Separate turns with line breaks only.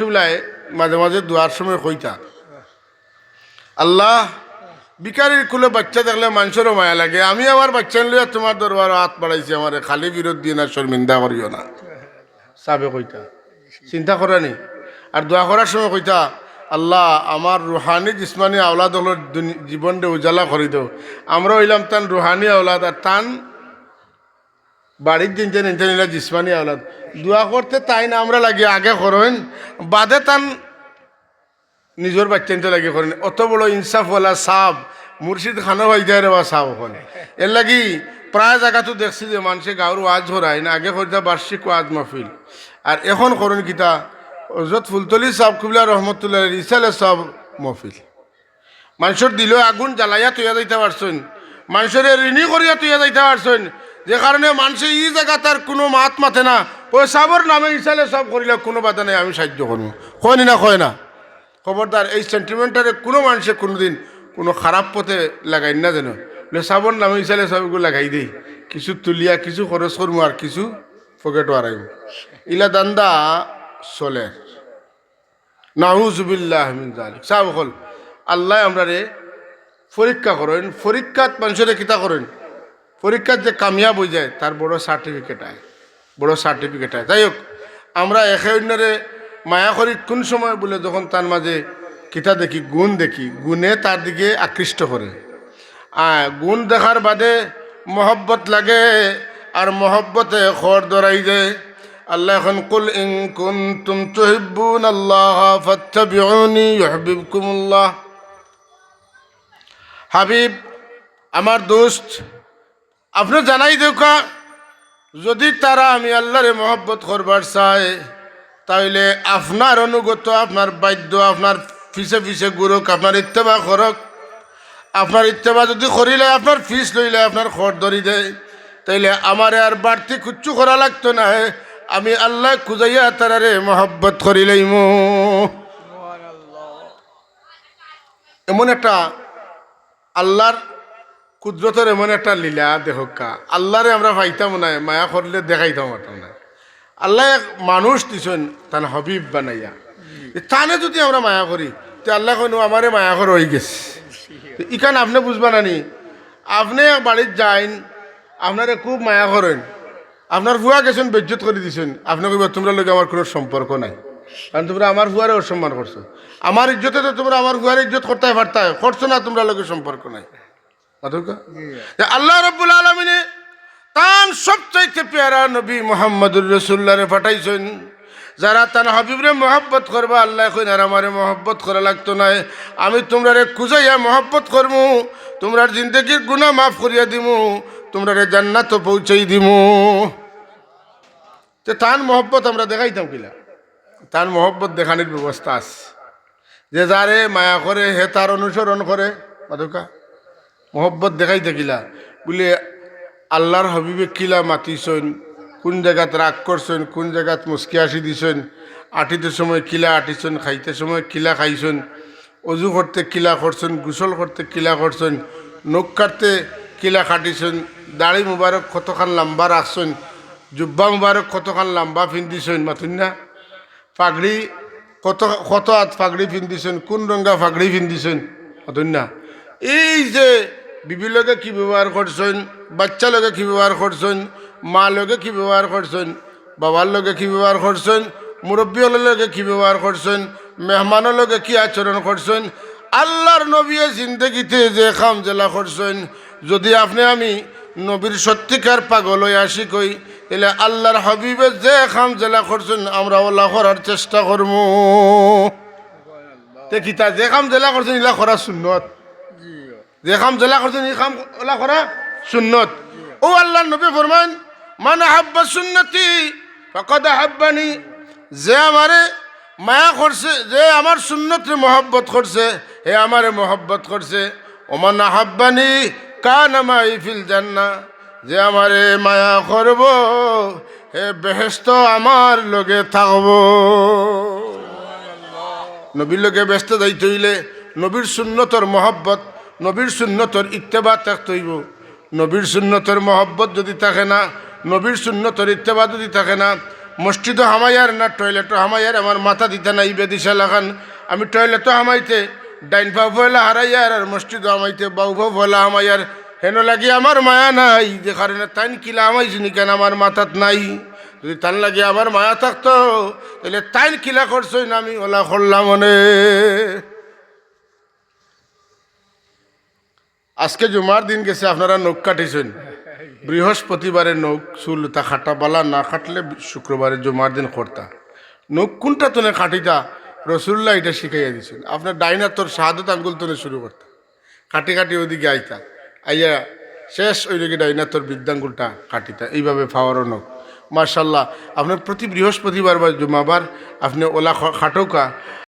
কিবলায় মাঝে মাঝে দুয়ার সময় কইতা। আল্লাহ, বিকারির কুলে বাচ্চা দেখলে মানুষেরও মায়া লাগে। আমি আমার বাচ্চা লিয়ে তোমার দরবার হাত বাড়াইছি আমার। খালি বিরোধ দিয়ে না শর্মিন্দা করিও না। সাবে কইতা। চিন্তা করা নি আর দোয়া করার সময় কইতা, আল্লাহ, আমার রুহানি জিসমানি আওলাদ হলো জীবনটা উজালা করে দেও আমরা হইলাম তান রুহানি আওলাদ, আর তান বাড়ির দিন যে নিতে নিলে জিসমানি আওলাদ। দোয়া করতে তাই না আমরা লাগি, আগে করেন, বাদে তান নিজের বাচ্চা নিতে লাগে করেন। অত বড় ইনসাফওয়ালা সাপ, মুর্শিদ খানো হয়ে যায় রে বা সাপ ওখানে। এর লাগি প্রায় জায়গাতো দেখছি যে মানুষে গাঁর ওয়াজ হরায় না, আগে করতে বার্ষিক ওয়াজ মাহফিল। আর এখন করুন কিতা হজরত ফুলতলি সাহ কুবলা রহমতুল্লাহ ইসালে সব মহফিল। মানুষের দিল আগুন জ্বালাইয়া তুইয়া যাইতে পারছেন। মানুষের ঋণী করিয়া তুইয়া যাইতে পারছেন। যে কারণে মানুষে ই জায়গা তার কোনো মাত মাথে না। ওই সাবর নামে ইসালে সব করিলে কোনো বাধা নেই, আমি সাহায্য করব। কয়নি না কয় না? খবরদার, এই সেন্টিমেন্টারে কোনো মানুষে কোনোদিন কোনো খারাপ পথে লাগাই না যেন। সাবর নামে ইসালে সবগুলো লাগাই দেই। কিছু তুলিয়া, কিছু খরচ করব আর কিছু পকেটও আরাইব ইলা দান্দা চলে। নাহুজুবিল্লাহ সাব হল, আল্লাহ আমরা রে পরীক্ষা করেন, পরীক্ষাত মানুষের কিতা করেন? পরীক্ষার যে কামিয়াব হয়ে যায়, তার বড় সার্টিফিকেট আয়, বড় সার্টিফিকেট আয়। যাই হোক, আমরা একে অন্যরে মায়া করি কোন সময় বলে যখন তার মাঝে কিতা দেখি, গুণ দেখি, গুণে তার দিকে আকৃষ্ট করে। আয়, গুণ দেখার বাদে মহব্বত লাগে, আর মহব্বতে খর দরাই যায়। আল্লাহ এখন কুল ইন কুনতুম তুহিব্বুন আল্লাহ, ফাত্তাবিউনি ইউহিব্বুকুমুল্লাহ। হাবিব, আমার দোস্ত আপনি জানাই দেখা যদি তারা আমি আল্লাহরে মহব্বত করবার চায় তাহলে আপনার অনুগত আপনার বাদ্য আপনার ফিসে ফিসে গুরুক আপনার ইত্তেবা করক। আপনার ইত্তেবা যদি করিলে আপনার ফিস লইলে আপনার খর ধরি দেয়। তাইলে আমার আর বাড়তি কুচ্ছু করা লাগতো না আমি আল্লাহ খুঁজাইয়া তারারে মহব্বত করিলেই মো এমন একটা আল্লাহর কুদরতের এমন একটা লীলা দেহকা আল্লাহরে আমরা পাইতাম না মায়া করলে দেখাইতাম না আল্লাহ এক মানুষ দিছেন, তান হবিব বানাইয়া। তানে যদি আমরা মায়া করি, তো আল্লাহ কইন আমারে মায়া করে হয়ে গেছে। ইখান আপনি বুঝবা নানি আপনি এক বাড়ির যাইন, আপনারে খুব মায়া করেন। আপনার ভুয়া গেছেন, বেজ্জত করে দিছেন। আপনি কইবা, তোমরা লোক আমার কোনো সম্পর্ক নাই। কারণ তোমরা আমার ভুয়ারে অসম্মান করছ। আমার ইজ্জতে তো তোমরা আমার ভুয়ারে ইজ্জত করতে পারতা করছ না তোমরা লোকের সম্পর্ক নাই। আল্লাহ রব্বুল আলমিনে তান সবচাইতে পেয়ারা নবী মোহাম্মদুর রসুল্লারে পাঠাইছেন। যারা তান হাবিবরে মহব্বত করবা আল্লাহ কইন আর আমারে মহব্বত করা লাগতো না। আমি তোমরা রে খুঁজাইয়া মহব্বত করমু তোমরার জিন্দগির গুণা মাফ করিয়া দিমু তোমরা রে জান্নাত পৌঁছাই দিমু। তো তান মহব্বত আমরা দেখাইতাম কিলা? তার মহব্বত দেখানোর ব্যবস্থা আছে। যে যারে মায়া করে হে তার অনুসরণ করে মাধুকা মহব্বত দেখাই থাকিলা। বলে, আল্লাহর হবিবে কিলা মাতিছেন, কোন জায়গাত রাগ করছেন কোন জায়গাত মুসকি আসি দিছেন আটিতে সময় কিলা আটিছেন খাইতে সময় কিলা খাইছেন, অজু করতে কিলা করছেন গোসল করতে কিলা করছেন নখ কাটতে কিলা কাটিছেন, দাড়ি মুবারক কতখান লম্বা রাখছেন জুব্বা মুবারক কতখান লম্বা ফিন্দিছেন মাতুন না? পাগড়ি কত কত হাত পাগড়ি পিন্ধিছেন, কোন রঙা পাগড়ি পিন্ধিছেন অতন না? এই যে বিবি লগে কি ব্যবহার করছেন? বাচ্চা লগে কি ব্যবহার করছেন? মা লগে কি ব্যবহার করছেন? বাবার লগে কি ব্যবহার করছেন? মুরব্বী হলের লগে কি ব্যবহার করছেন? মেহমানের লগে কি আচরণ করছেন? আল্লাহর নবীয়ে জিন্দগিতে যে খাম জেলা করছেন। যদি আপনি আমি নবীর সত্যিকার পাগল হয়ে আসি কই এলে আল্লাহর হাবিবে যে খাম জেলা করছেন, আমরা ওলা করার চেষ্টা করব তে কিতা যে কাম জেলা করছেন ইলা করা সুন্নত? যে কাম জেলা করছেন এই কাম ওলা করা সুন্নত। ও আল্লাহ নবী ফরমান মান হাব্বা সুন্নতি, ফকদ হাব্বানি যে আমারে মায়া করছে, যে আমার সুন্নতরে মহব্বত করছে, হে আমারে মহব্বত করছে। ওমান হাব্বানি কান মাই ফিল জান্না। যে আমারে মায়া করব, হে বেহেস্ত আমার লগে থাকব। নবীর লোকে ব্যস্ত যাইতে হইলে নবীর সুন্নতর মহব্বত নবীর সুন্নতর ইত্তেবা থাকতে হইব। নবীর সুন্নতর মহব্বত যদি থাকে না, নবীর সুন্নতর ইত্তেবা যদি থাকে না, মসজিদও হামাইয়ার না, টয়লেটও হামাইয়ার আমার মাথা দিতে নাই, বেদিশা লাগান। আমি টয়লেটও হামাইতে, ডাইন পা ভয়লা হারাইয়ার, আর মসজিদও হামাইতে, বাউ ভাও ভয়লা হামাইয়ার। হেন লাগি আমার মায়া নাই, যে কারণে তাইন কিলা হামাইছিনি কেন? আমার মাথাত নাই। যদি তান লাগে আমার মায়া থাকতো তাহলে তাইন কিলা করছই না আমি, ওলা করলাম মনে আজকে জুমার দিন গেছে, আপনারা নখ কাটিছেন। বৃহস্পতিবারে নখ, চুল তা খাটাবালা না কাটলে শুক্রবারে জুমার দিন করতা নখ কোনটা তোনে কাটিতা রসুল্লাহ এটা শিখাইয়া দিছেন। আপনার ডাইনার তোর শাহাদত আঙ্গুল তোনে শুরু করতা। কাটি কাটি ওইদিকে আইতা। আইয়া শেষ ওইদিকে ডাইনার তোর বৃদ্ধাঙ্গুলটা কাটিতা এইভাবে ফাওয়ারও নখ। মার্শাল্লাহ আপনার প্রতি বৃহস্পতিবার বা জুমাবার আপনি ওলা খাটৌকা।